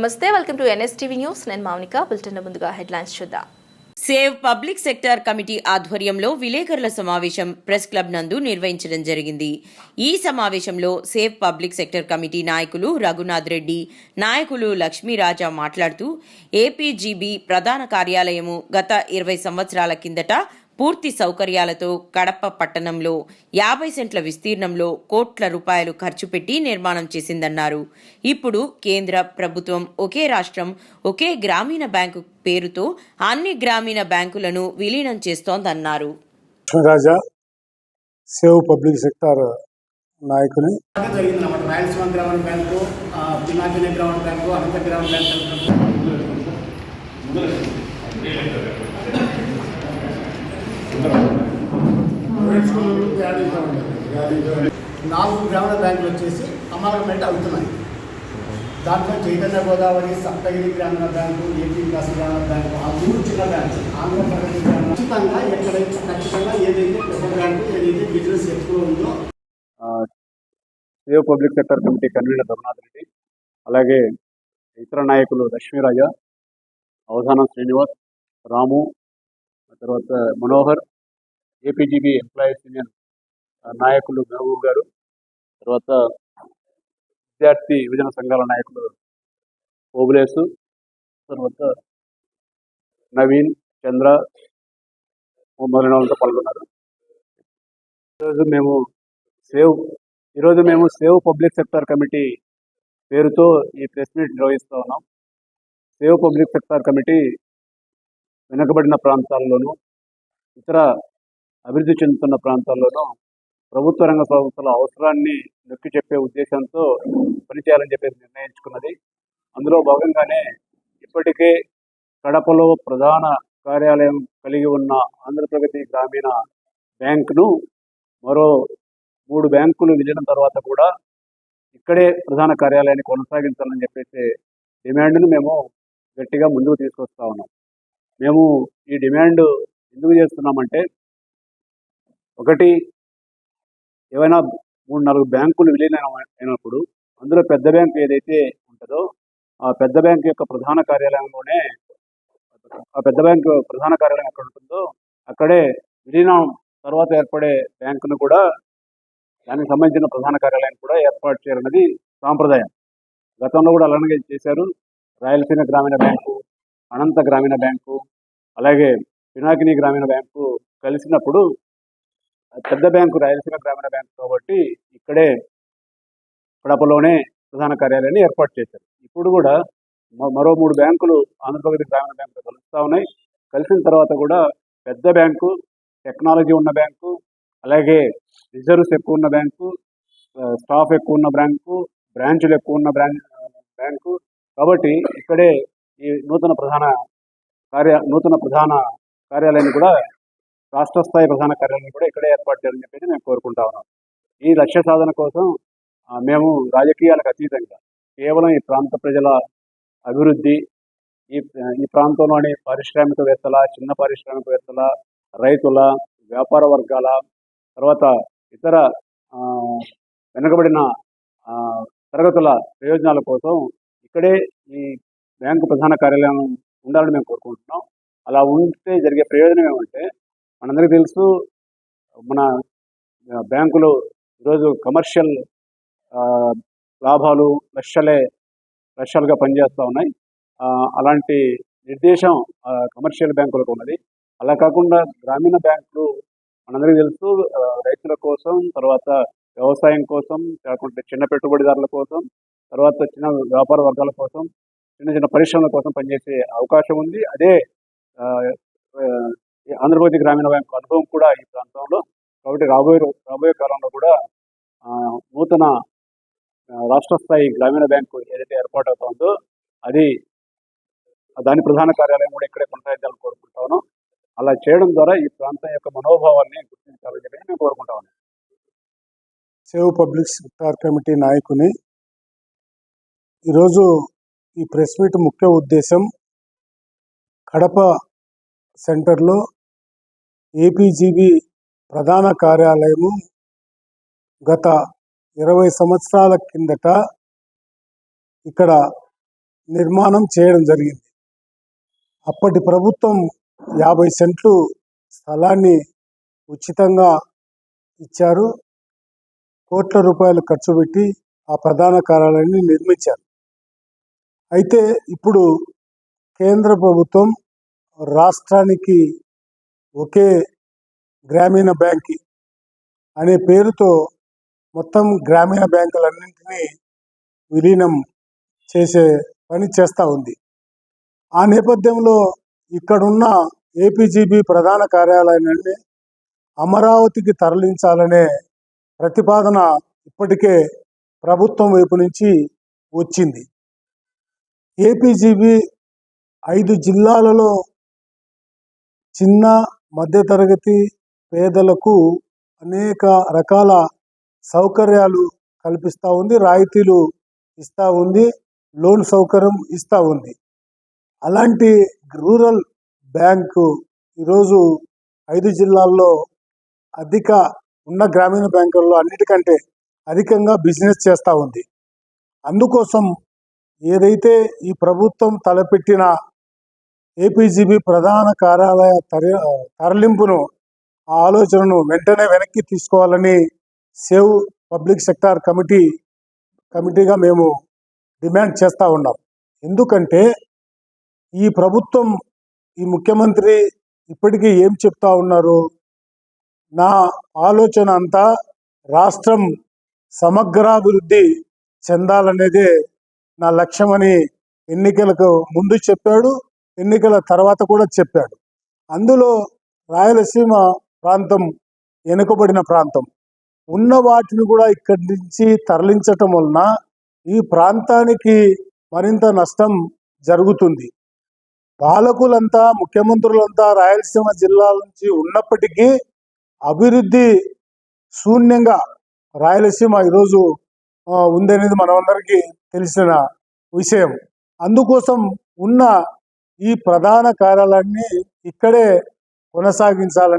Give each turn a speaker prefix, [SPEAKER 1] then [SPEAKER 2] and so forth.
[SPEAKER 1] నమస్తే welcome to NSTV news. నేను Mounika bulletin ముందుగా హెడ్లైన్స్ చూద్దాం.
[SPEAKER 2] సేవ్ పబ్లిక్ సెక్టార్ కమిటీ ఆధ్వర్యంలో విలేకరుల సమావేశం ప్రెస్ క్లబ్ నందు నిర్వహించడం జరిగింది. ఈ సమావేశంలో సేవ్ పబ్లిక్ సెక్టర్ కమిటీ నాయకులు రఘునాథ్ రెడ్డి నాయకులు లక్ష్మీరాజా మాట్లాడుతూ ఏపీజీబీ ప్రధాన కార్యాలయము గత ఇరవై సంవత్సరాల కిందట పూర్తి సౌకర్యాలతో కడప పట్టణంలో యాభై సెంట్ల విస్తీర్ణంలో కోట్ల రూపాయలు ఖర్చు పెట్టి నిర్మాణం చేసిందన్నారు. ఇప్పుడు కేంద్ర ప్రభుత్వం ఒకే రాష్ట్రం ఒకే గ్రామీణ బ్యాంకు పేరుతో అన్ని గ్రామీణ బ్యాంకులను విలీనం చేస్తోందన్నారు.
[SPEAKER 3] రాజా సేవ్ పబ్లిక్ సెక్టార్ నాయకుని.
[SPEAKER 4] బ్యాంకు ఆ, పినాకిని గ్రామీణ బ్యాంకు అనంత గ్రామీణ బ్యాంకు నాలుగు గ్రామీణ బ్యాంకులు వచ్చేసి అమలమెంట్ అవుతున్నాయి. దాంట్లో చైతన్య గోదావరి సప్తగిరి గ్రామీణ బ్యాంకు ఏపీ వికాస గ్రామీణ బ్యాంకు ఆ మూడు చిన్న బ్యాంకు ఆంధ్రప్రదేశ్ గ్రామీణ. ఖచ్చితంగా ఎక్కడైతే ఖచ్చితంగా ఏదైతే పెద్ద బ్యాంకు ఏదైతే బిజినెస్ ఎక్కువ ఉందో
[SPEAKER 5] save public sector committee convener Raghunath Reddy అలాగే ఇతర నాయకులు లక్ష్మీరాజ అవధానం శ్రీనివాస్ రాము తర్వాత మనోహర్ ఏపీజీబీ ఎంప్లాయీస్ యూనియన్ నాయకులు మహబూబ్ గారు తర్వాత విద్యార్థి విభజన సంఘాల నాయకులు ఓబులేసు తర్వాత నవీన్ చంద్ర మొదలైన వాళ్ళతో పాల్గొన్నారు. ఈరోజు మేము సేవ్ ఈరోజు మేము సేవ్ పబ్లిక్ సెక్టార్ కమిటీ పేరుతో ఈ ప్రెస్ మీట్ నిర్వహిస్తూ ఉన్నాం. సేవ్ పబ్లిక్ సెక్టార్ కమిటీ వెనుకబడిన ప్రాంతాల్లోనూ ఇతర అభివృద్ధి చెందుతున్న ప్రాంతాల్లోనూ ప్రభుత్వ రంగ సంస్థల అవసరాన్ని నొక్కి చెప్పే ఉద్దేశంతో పనిచేయాలని చెప్పేసి నిర్ణయించుకున్నది. అందులో భాగంగానే ఇప్పటికే కడపలో ప్రధాన కార్యాలయం కలిగి ఉన్న ఆంధ్రప్రగతి గ్రామీణ బ్యాంకును మరో మూడు బ్యాంకులు విలీనం తర్వాత కూడా ఇక్కడే ప్రధాన కార్యాలయాన్ని కొనసాగించాలని చెప్పేసి డిమాండ్ను మేము గట్టిగా ముందుకు తీసుకొస్తా ఉన్నాం. మేము ఈ డిమాండ్ ఎందుకు చేస్తున్నామంటే ఒకటి ఏవైనా మూడు నాలుగు బ్యాంకులు విలీనం అయినప్పుడు అందులో పెద్ద బ్యాంకు ఏదైతే ఉంటుందో ఆ పెద్ద బ్యాంకు యొక్క ప్రధాన కార్యాలయంలోనే ఆ పెద్ద బ్యాంకు ప్రధాన కార్యాలయం ఎక్కడ ఉంటుందో అక్కడే విలీనం తర్వాత ఏర్పడే బ్యాంకును కూడా దానికి సంబంధించిన ప్రధాన కార్యాలయం కూడా ఏర్పాటు చేయాలన్నది సాంప్రదాయం. గతంలో కూడా అలాగే చేశారు. రాయలసీమ గ్రామీణ బ్యాంకు అనంత గ్రామీణ బ్యాంకు అలాగే పినాకిని గ్రామీణ బ్యాంకు కలిసినప్పుడు పెద్ద బ్యాంకు రాయలసీమ గ్రామీణ బ్యాంకు కాబట్టి ఇక్కడే కడపలోనే ప్రధాన కార్యాలయాన్ని ఏర్పాటు చేశారు. ఇప్పుడు కూడా మరో మూడు బ్యాంకులు ఆంధ్రప్రదేశ్ గ్రామీణ బ్యాంకు కలుస్తూ ఉన్నాయి. కలిసిన తర్వాత కూడా పెద్ద బ్యాంకు టెక్నాలజీ ఉన్న బ్యాంకు అలాగే రిజర్వ్స్ ఎక్కువ ఉన్న బ్యాంకు స్టాఫ్ ఎక్కువ ఉన్న బ్యాంకు బ్రాంచులు ఎక్కువ ఉన్న బ్రాంచ్ బ్యాంకు కాబట్టి ఇక్కడే ఈ నూతన ప్రధాన కార్య నూతన ప్రధాన కార్యాలయాన్ని కూడా రాష్ట్ర స్థాయి ప్రధాన కార్యాలయం కూడా ఇక్కడే ఏర్పాటు చేయాలని చెప్పేసి మేము కోరుకుంటా ఉన్నాం ఈ లక్ష్య సాధన కోసం మేము రాజకీయాలకు అతీతంగా కేవలం ఈ ప్రాంత ప్రజల అభివృద్ధి ఈ ఈ ప్రాంతంలోని పారిశ్రామికవేత్తల చిన్న పారిశ్రామికవేత్తల రైతుల వ్యాపార వర్గాల తర్వాత ఇతర వెనుకబడిన తరగతుల ప్రయోజనాల కోసం ఇక్కడే ఈ బ్యాంకు ప్రధాన కార్యాలయం ఉండాలని మేము కోరుకుంటున్నాం. అలా ఉంటే జరిగే ప్రయోజనం ఏమంటే మనందరికీ తెలుసు మన బ్యాంకులు ఈరోజు కమర్షియల్ లాభాలు లక్షలే లక్షలుగా పనిచేస్తూ ఉన్నాయి. అలాంటి నిర్దేశం కమర్షియల్ బ్యాంకులకు ఉన్నది. అలా కాకుండా గ్రామీణ బ్యాంకులు మనందరికీ తెలుసు రైతుల కోసం తర్వాత వ్యవసాయం కోసం కాకుండా చిన్న పెట్టుబడిదారుల కోసం తర్వాత చిన్న వ్యాపార వర్గాల కోసం చిన్న చిన్న పరిశ్రమల కోసం పనిచేసే అవకాశం ఉంది. అదే ఆంధ్రప్రదేశ్ గ్రామీణ బ్యాంకు అనుభవం కూడా ఈ ప్రాంతంలో కాబట్టి రాబోయే రాబోయే కాలంలో కూడా నూతన రాష్ట్ర స్థాయి గ్రామీణ బ్యాంకు ఏదైతే ఏర్పాటు అవుతుందో అది దాని ప్రధాన కార్యాలయం కూడా ఇక్కడే కొనసాగించాలని కోరుకుంటాను అలా చేయడం ద్వారా ఈ ప్రాంతం యొక్క మనోభావాన్ని గుర్తించాలని చెప్పి నేను కోరుకుంటాను
[SPEAKER 3] సేవ్ పబ్లిక్ సెక్టార్ కమిటీ నాయకుని ఈరోజు ఈ ప్రెస్ మీట్ ముఖ్య ఉద్దేశం కడప సెంటర్లో ఏపీజీబీ ప్రధాన కార్యాలయము గత ఇరవై సంవత్సరాల కిందట ఇక్కడ నిర్మాణం చేయడం జరిగింది. అప్పటి ప్రభుత్వం యాభై సెంట్లు స్థలాన్ని ఉచితంగా ఇచ్చారు. కోట్ల రూపాయలు ఖర్చు పెట్టి ఆ ప్రధాన కార్యాలయాన్ని నిర్మించారు. అయితే ఇప్పుడు కేంద్ర ప్రభుత్వం రాష్ట్రానికి ఒకే గ్రామీణ బ్యాంక్ అనే పేరుతో మొత్తం గ్రామీణ బ్యాంకులన్నింటినీ విలీనం చేసే పని చేస్తూ ఉంది. ఆ నేపథ్యంలో ఇక్కడున్న ఏపీజీబీ ప్రధాన కార్యాలయాన్ని అమరావతికి తరలించాలనే ప్రతిపాదన ఇప్పటికే ప్రభుత్వం వైపు నుంచి వచ్చింది. ఏపీజీబీ ఐదు జిల్లాలలో చిన్న మధ్యతరగతి పేదలకు అనేక రకాల సౌకర్యాలు కల్పిస్తూ ఉంది రాయితీలు ఇస్తూ ఉంది లోన్ సౌకర్యం ఇస్తూ ఉంది. అలాంటి రూరల్ బ్యాంకు ఈరోజు ఐదు జిల్లాల్లో అధిక ఉన్న గ్రామీణ బ్యాంకుల్లో అన్నిటికంటే అధికంగా బిజినెస్ చేస్తూ ఉంది. అందుకోసం ఏదైతే ఈ ప్రభుత్వం తలపెట్టిన ఏపీజీబీ ప్రధాన కార్యాలయ తర తరలింపును ఆ ఆలోచనను వెంటనే వెనక్కి తీసుకోవాలని సేవ్ పబ్లిక్ సెక్టార్ కమిటీ కమిటీగా మేము డిమాండ్ చేస్తూ ఉన్నాం. ఎందుకంటే ఈ ప్రభుత్వం ఈ ముఖ్యమంత్రి ఇప్పటికీ ఏం చెప్తా ఉన్నారు నా ఆలోచన అంతా రాష్ట్రం సమగ్రాభివృద్ధి చెందాలనేదే నా లక్ష్యమని ఎన్నికలకు ముందు చెప్పాడు. ఎన్నికల తర్వాత కూడా చెప్పాడు. అందులో రాయలసీమ ప్రాంతం వెనుకబడిన ప్రాంతం. ఉన్న వాటిని కూడా ఇక్కడి నుంచి తరలించటం వలన ఈ ప్రాంతానికి మరింత నష్టం జరుగుతుంది. పాలకులంతా ముఖ్యమంత్రులంతా రాయలసీమ జిల్లాల నుంచి ఉన్నప్పటికీ అభివృద్ధి శూన్యంగా రాయలసీమ ఈరోజు ఉందనేది మనమందరికీ తెలిసిన విషయం. అందుకోసం ఉన్న ఈ ప్రధాన కార్యాలయాన్ని ఇక్కడే కొనసాగించాలని